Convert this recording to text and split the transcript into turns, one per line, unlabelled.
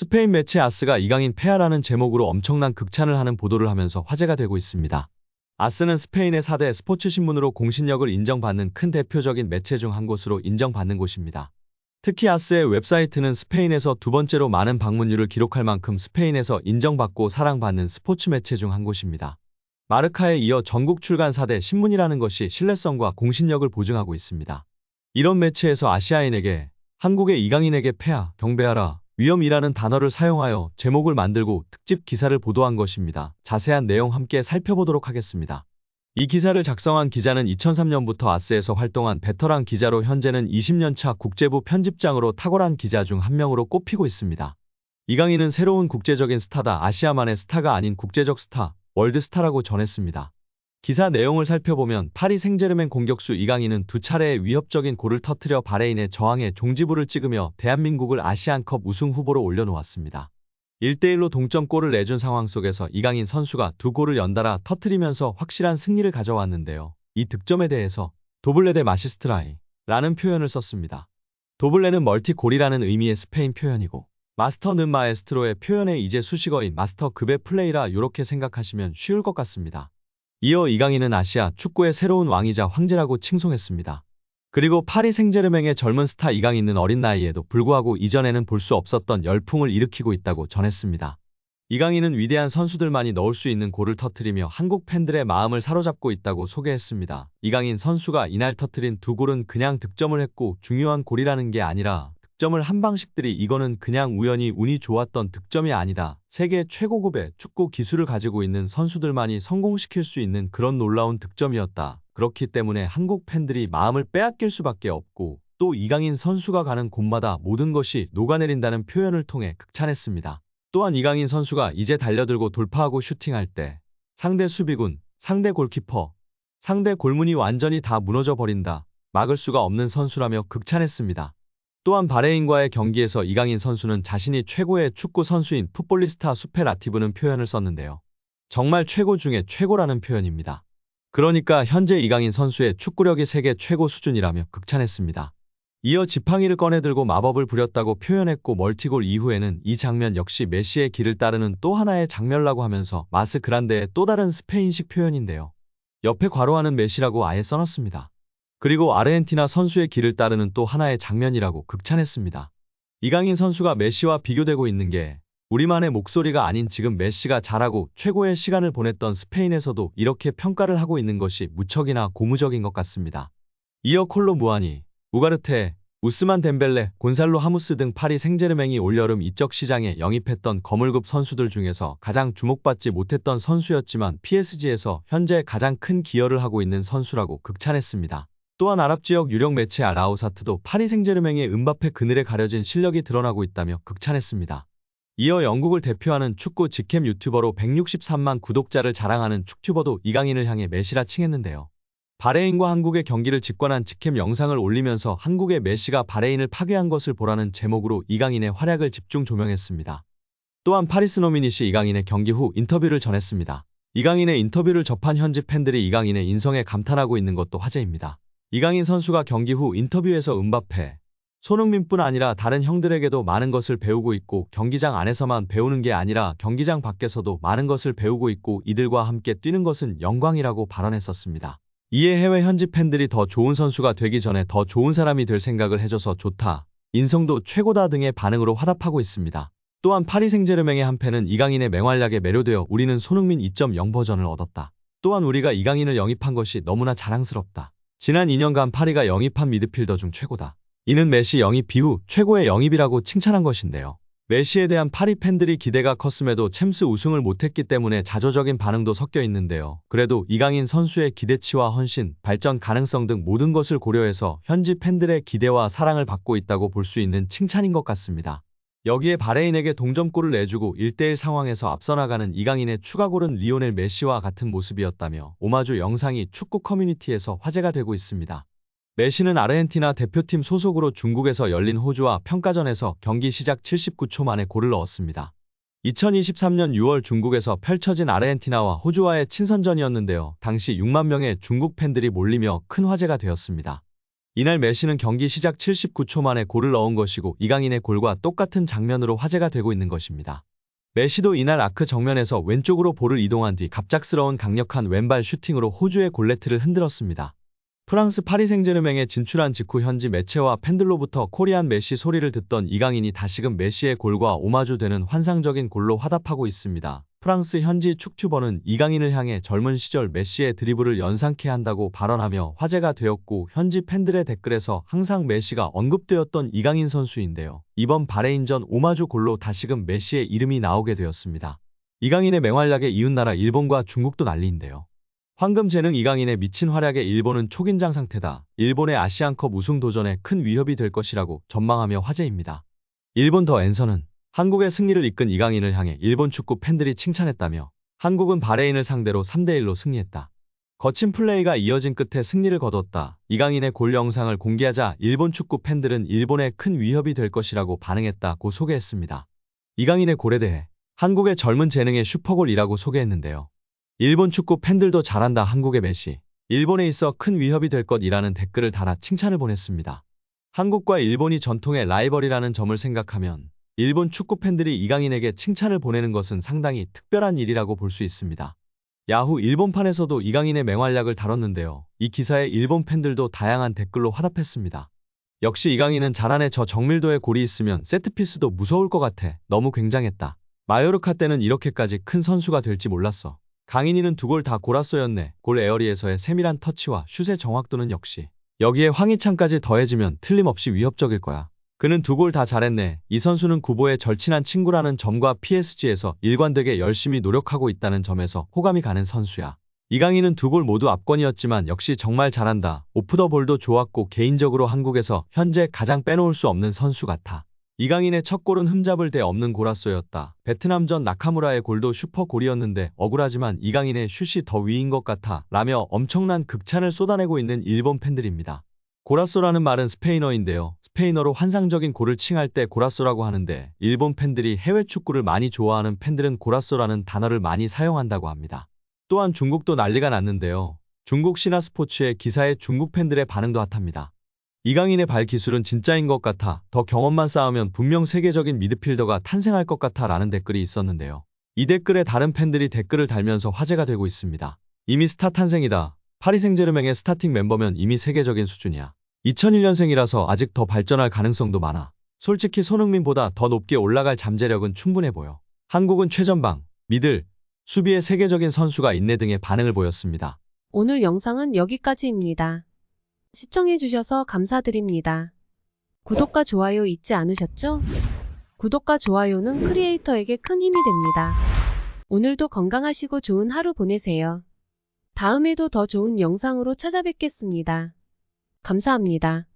스페인 매체 아스가 이강인 폐하라는 제목으로 엄청난 극찬을 하는 보도를 하면서 화제가 되고 있습니다. 아스는 스페인의 4대 스포츠 신문으로 공신력을 인정받는 큰 대표적인 매체 중 한 곳으로 인정받는 곳입니다. 특히 아스의 웹사이트는 스페인에서 두 번째로 많은 방문율을 기록할 만큼 스페인에서 인정받고 사랑받는 스포츠 매체 중 한 곳입니다. 마르카에 이어 전국 출간 4대 신문이라는 것이 신뢰성과 공신력을 보증하고 있습니다. 이런 매체에서 아시아인에게 한국의 이강인에게 폐하, 경배하라, 위험이라는 단어를 사용하여 제목을 만들고 특집 기사를 보도한 것입니다. 자세한 내용 함께 살펴보도록 하겠습니다. 이 기사를 작성한 기자는 2003년부터 아스에서 활동한 베터랑 기자로 현재는 20년차 국제부 편집장으로 탁월한 기자 중 한 명으로 꼽히고 있습니다. 이강인은 새로운 국제적인 스타다 아시아만의 스타가 아닌 국제적 스타, 월드스타라고 전했습니다. 기사 내용을 살펴보면 파리 생제르맹 공격수 이강인은 두 차례의 위협적인 골을 터뜨려 바레인의 저항에 종지부를 찍으며 대한민국을 아시안컵 우승 후보로 올려놓았습니다. 1대1로 동점골을 내준 상황 속에서 이강인 선수가 두 골을 연달아 터뜨리면서 확실한 승리를 가져왔는데요. 이 득점에 대해서 도블레 대 마시스트라이 라는 표현을 썼습니다. 도블레는 멀티골이라는 의미의 스페인 표현이고 마스터는 마에스트로의 표현에 이제 수식어인 마스터급의 플레이라 요렇게 생각하시면 쉬울 것 같습니다. 이어 이강인은 아시아 축구의 새로운 왕이자 황제라고 칭송했습니다. 그리고 파리 생제르맹의 젊은 스타 이강인은 어린 나이에도 불구하고 이전에는 볼 수 없었던 열풍을 일으키고 있다고 전했습니다. 이강인은 위대한 선수들만이 넣을 수 있는 골을 터뜨리며 한국 팬들의 마음을 사로잡고 있다고 소개했습니다. 이강인 선수가 이날 터뜨린 두 골은 그냥 득점을 했고 중요한 골이라는 게 아니라 득점을 한 방식들이 이거는 그냥 우연히 운이 좋았던 득점이 아니다. 세계 최고급의 축구 기술을 가지고 있는 선수들만이 성공시킬 수 있는 그런 놀라운 득점이었다. 그렇기 때문에 한국 팬들이 마음을 빼앗길 수밖에 없고 또 이강인 선수가 가는 곳마다 모든 것이 녹아내린다는 표현을 통해 극찬했습니다. 또한 이강인 선수가 이제 달려들고 돌파하고 슈팅할 때 상대 수비군, 상대 골키퍼, 상대 골문이 완전히 다 무너져 버린다. 막을 수가 없는 선수라며 극찬했습니다. 또한 바레인과의 경기에서 이강인 선수는 자신이 최고의 축구 선수인 풋볼리스타 수페라티브는 표현을 썼는데요. 정말 최고 중에 최고라는 표현입니다. 그러니까 현재 이강인 선수의 축구력이 세계 최고 수준이라며 극찬했습니다. 이어 지팡이를 꺼내들고 마법을 부렸다고 표현했고 멀티골 이후에는 이 장면 역시 메시의 길을 따르는 또 하나의 장면이라고 하면서 마스 그란데의 또 다른 스페인식 표현인데요. 옆에 괄호하는 메시라고 아예 써놨습니다. 그리고 아르헨티나 선수의 길을 따르는 또 하나의 장면이라고 극찬했습니다. 이강인 선수가 메시와 비교되고 있는 게 우리만의 목소리가 아닌 지금 메시가 잘하고 최고의 시간을 보냈던 스페인에서도 이렇게 평가를 하고 있는 것이 무척이나 고무적인 것 같습니다. 이어 콜로 무아니, 우가르테, 우스만 덴벨레, 곤살로 하무스 등 파리 생제르맹이 올여름 이적 시장에 영입했던 거물급 선수들 중에서 가장 주목받지 못했던 선수였지만 PSG에서 현재 가장 큰 기여를 하고 있는 선수라고 극찬했습니다. 또한 아랍 지역 유력 매체 아라우사트도 파리 생제르맹의 은바페 그늘에 가려진 실력이 드러나고 있다며 극찬했습니다. 이어 영국을 대표하는 축구 직캠 유튜버로 163만 구독자를 자랑하는 축튜버도 이강인을 향해 메시라 칭했는데요. 바레인과 한국의 경기를 직관한 직캠 영상을 올리면서 한국의 메시가 바레인을 파괴한 것을 보라는 제목으로 이강인의 활약을 집중 조명했습니다. 또한 파리스 노미닛이 이강인의 경기 후 인터뷰를 전했습니다. 이강인의 인터뷰를 접한 현지 팬들이 이강인의 인성에 감탄하고 있는 것도 화제입니다. 이강인 선수가 경기 후 인터뷰에서 은바페, 손흥민뿐 아니라 다른 형들에게도 많은 것을 배우고 있고 경기장 안에서만 배우는 게 아니라 경기장 밖에서도 많은 것을 배우고 있고 이들과 함께 뛰는 것은 영광이라고 발언했었습니다. 이에 해외 현지 팬들이 더 좋은 선수가 되기 전에 더 좋은 사람이 될 생각을 해줘서 좋다. 인성도 최고다 등의 반응으로 화답하고 있습니다. 또한 파리 생제르맹의 한 팬은 이강인의 맹활약에 매료되어 우리는 손흥민 2.0 버전을 얻었다. 또한 우리가 이강인을 영입한 것이 너무나 자랑스럽다. 지난 2년간 파리가 영입한 미드필더 중 최고다. 이는 메시 영입 이후 최고의 영입이라고 칭찬한 것인데요. 메시에 대한 파리 팬들이 기대가 컸음에도 챔스 우승을 못했기 때문에 자조적인 반응도 섞여 있는데요. 그래도 이강인 선수의 기대치와 헌신, 발전 가능성 등 모든 것을 고려해서 현지 팬들의 기대와 사랑을 받고 있다고 볼 수 있는 칭찬인 것 같습니다. 여기에 바레인에게 동점골을 내주고 1대1 상황에서 앞서 나가는 이강인의 추가골은 리오넬 메시와 같은 모습이었다며 오마주 영상이 축구 커뮤니티에서 화제가 되고 있습니다. 메시는 아르헨티나 대표팀 소속으로 중국에서 열린 호주와 평가전에서 경기 시작 79초 만에 골을 넣었습니다. 2023년 6월 중국에서 펼쳐진 아르헨티나와 호주와의 친선전이었는데요. 당시 6만 명의 중국 팬들이 몰리며 큰 화제가 되었습니다. 이날 메시는 경기 시작 79초 만에 골을 넣은 것이고 이강인의 골과 똑같은 장면으로 화제가 되고 있는 것입니다. 메시도 이날 아크 정면에서 왼쪽으로 볼을 이동한 뒤 갑작스러운 강력한 왼발 슈팅으로 호주의 골네트를 흔들었습니다. 프랑스 파리 생제르맹에 진출한 직후 현지 매체와 팬들로부터 코리안 메시 소리를 듣던 이강인이 다시금 메시의 골과 오마주되는 환상적인 골로 화답하고 있습니다. 프랑스 현지 축튜버는 이강인을 향해 젊은 시절 메시의 드리블을 연상케 한다고 발언하며 화제가 되었고 현지 팬들의 댓글에서 항상 메시가 언급되었던 이강인 선수인데요. 이번 바레인전 오마주 골로 다시금 메시의 이름이 나오게 되었습니다. 이강인의 맹활약에 이웃나라 일본과 중국도 난리인데요. 황금재능 이강인의 미친 활약에 일본은 초긴장 상태다. 일본의 아시안컵 우승 도전에 큰 위협이 될 것이라고 전망하며 화제입니다. 일본 더 앤서는 한국의 승리를 이끈 이강인을 향해 일본 축구 팬들이 칭찬했다며 한국은 바레인을 상대로 3대1로 승리했다. 거친 플레이가 이어진 끝에 승리를 거뒀다. 이강인의 골 영상을 공개하자 일본 축구 팬들은 일본에 큰 위협이 될 것이라고 반응했다고 소개했습니다. 이강인의 골에 대해 한국의 젊은 재능의 슈퍼골이라고 소개했는데요. 일본 축구 팬들도 잘한다 한국의 메시. 일본에 있어 큰 위협이 될 것이라는 댓글을 달아 칭찬을 보냈습니다. 한국과 일본이 전통의 라이벌이라는 점을 생각하면 일본 축구 팬들이 이강인에게 칭찬을 보내는 것은 상당히 특별한 일이라고 볼 수 있습니다. 야후 일본판에서도 이강인의 맹활약을 다뤘는데요. 이 기사에 일본 팬들도 다양한 댓글로 화답했습니다. 역시 이강인은 잘하네 저 정밀도의 골이 있으면 세트피스도 무서울 것 같아. 너무 굉장했다. 마요르카 때는 이렇게까지 큰 선수가 될지 몰랐어. 강인이는 두 골 다 골았어였네. 골 에어리에서의 세밀한 터치와 슛의 정확도는 역시. 여기에 황희찬까지 더해지면 틀림없이 위협적일 거야. 그는 두 골 다 잘했네. 이 선수는 구보의 절친한 친구라는 점과 PSG에서 일관되게 열심히 노력하고 있다는 점에서 호감이 가는 선수야. 이강인은 두 골 모두 압권이었지만 역시 정말 잘한다. 오프 더 볼도 좋았고 개인적으로 한국에서 현재 가장 빼놓을 수 없는 선수 같아. 이강인의 첫 골은 흠잡을 데 없는 고라소였다. 베트남전 나카무라의 골도 슈퍼골이었는데 억울하지만 이강인의 슛이 더 위인 것 같아 라며 엄청난 극찬을 쏟아내고 있는 일본 팬들입니다. 고라소라는 말은 스페인어인데요. 스페인어로 환상적인 골을 칭할 때 고라소라고 하는데 일본 팬들이 해외 축구를 많이 좋아하는 팬들은 고라소라는 단어를 많이 사용한다고 합니다. 또한 중국도 난리가 났는데요. 중국 신화 스포츠의 기사에 중국 팬들의 반응도 핫합니다. 이강인의 발 기술은 진짜인 것 같아 더 경험만 쌓으면 분명 세계적인 미드필더가 탄생할 것 같아 라는 댓글이 있었는데요. 이 댓글에 다른 팬들이 댓글을 달면서 화제가 되고 있습니다. 이미 스타 탄생이다. 파리 생제르맹의 스타팅 멤버면 이미 세계적인 수준이야. 2001년생이라서 아직 더 발전할 가능성도 많아. 솔직히 손흥민보다 더 높게 올라갈 잠재력은 충분해 보여. 한국은 최전방, 미들, 수비에 세계적인 선수가 있네 등의 반응을 보였습니다.
오늘 영상은 여기까지입니다. 시청해주셔서 감사드립니다. 구독과 좋아요 잊지 않으셨죠? 구독과 좋아요는 크리에이터에게 큰 힘이 됩니다. 오늘도 건강하시고 좋은 하루 보내세요. 다음에도 더 좋은 영상으로 찾아뵙겠습니다. 감사합니다.